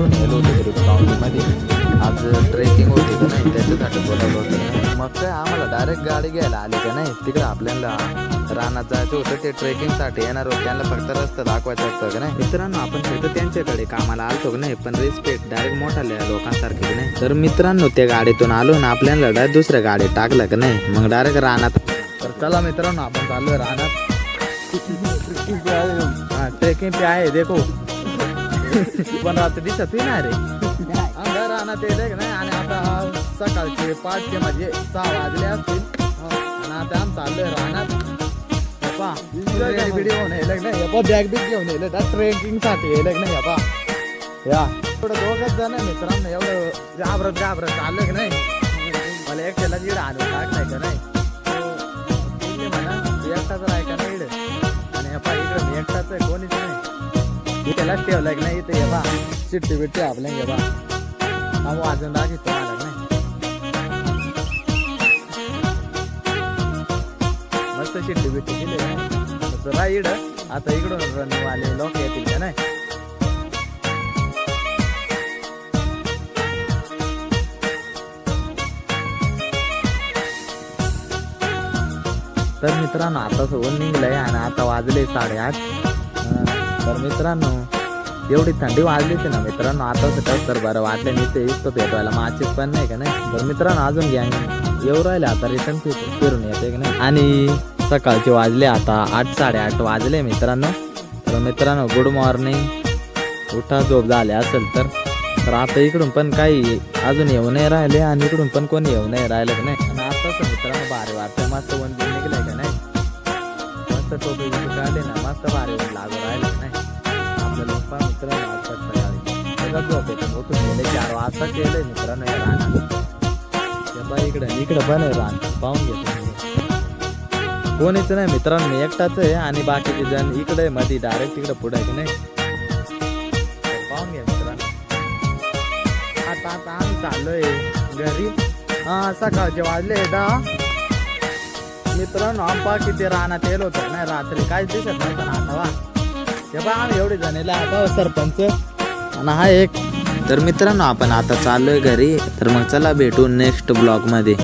कुठून गेलो होतो तरी आज ट्रेकिंग होती का नाही त्याच्यासाठी बोलावलं होतं मग काय आम्हाला डायरेक्ट गाडी घ्यायला आली का नाही तिकडे आपल्याला रानात जायचं होतं ते ट्रेकिंगसाठी येणार होतं त्यांना फक्त रस्ता दाखवायचा असतो का नाही मित्रांनो आपण फक्त त्यांच्याकडे कामाला आलतो का नाही पण रिस्पेक्ट डायरेक्ट मोठ्या लोकांसारखे की नाही तर मित्रांनो त्या गाडीतून आलो ना आपल्याला डायरेक्ट दुसऱ्या गाडीत टाकलं का नाही मग डायरेक्ट रानात. तर चला मित्रांनो आपण चाललो रानात ट्रेकिंग पे आहे देखो. पण आता दिसत ना रे. अंधार येते का नाही आणि आता सकाळचे पाचचे म्हणजे सहा वाजले असतील. आणि आता आम चाललोय रानात. व्हिडिओ नाही बॅग बिग घेऊन येईल ट्रेकिंगसाठी येईल नाही यपा या. थोडं दोघच जण मित्रांनो एवढं घाबरत घाबरत चाललं की नाही. मला एकट्याला जिड आणून टाकलाय का नाही? त्यालाच ठेवलाय की नाही इथे ये बा. चिट्टी बिट्टी आपल्या घे बा. हा वाजून इथं मला की नाही. मस्त चिट्टी बिट्टी दिली राईड आता इकडून रनिंग वाले लोक येतील का नाही? तर मित्रांनो आता सोबत निघलंय आणि आता वाजले साडेआठ. अं, तर मित्रांनो एवढी थंडी वाजली होती ना मित्रांनो आता कसं तर बरं वाटलं नाही ते इतकं भेटवायला माचीस पण नाही का नाही? तर मित्रांनो अजून गँग येऊ राहिले आता रिटर्न फिरून येते की नाही? आणि सकाळचे वाजले आता आठ साडेआठ वाजले मित्रांनो. तर मित्रांनो गुड मॉर्निंग उठा झोप झाले असेल तर. तर आता इकडून पण काही अजून येऊ नाही राहिले आणि इकडून पण कोणी येऊ नाही राहिलं की नाही? आणि आताच मित्रांनो भारी वाटतं मस्त वन बिन निघलंय का नाही? मस्त टोपी बिपी काढली ना मस्त भारी लागू राहिले नाही. आपल्या पहा मित्र आज सकाळी त्याचा झोप येतो उठून गेले चार वाजता केले मित्रांनो या रानात. हे इकडे इकडे पण रान पाहून घेतो कोणीच नाही मित्रांनो मी एकटाच आहे आणि बाकीचे जण इकडे मध्ये डायरेक्ट तिकडे पुढे की नाही. पाहून घ्या मित्रांनो. आता आता आम्ही चाललोय घरी. हा सकाळचे वाजले दहा मित्रांनो आंबा किती रानात येलो होतं नाही रात्री काय दिसत नाही पण आता वा. हे बा आम्ही एवढे जणेला आता सरपंच. आणि हा एक. तर मित्रांनो आपण आता चाललोय घरी. तर मग चला भेटू नेक्स्ट ब्लॉगमध्ये.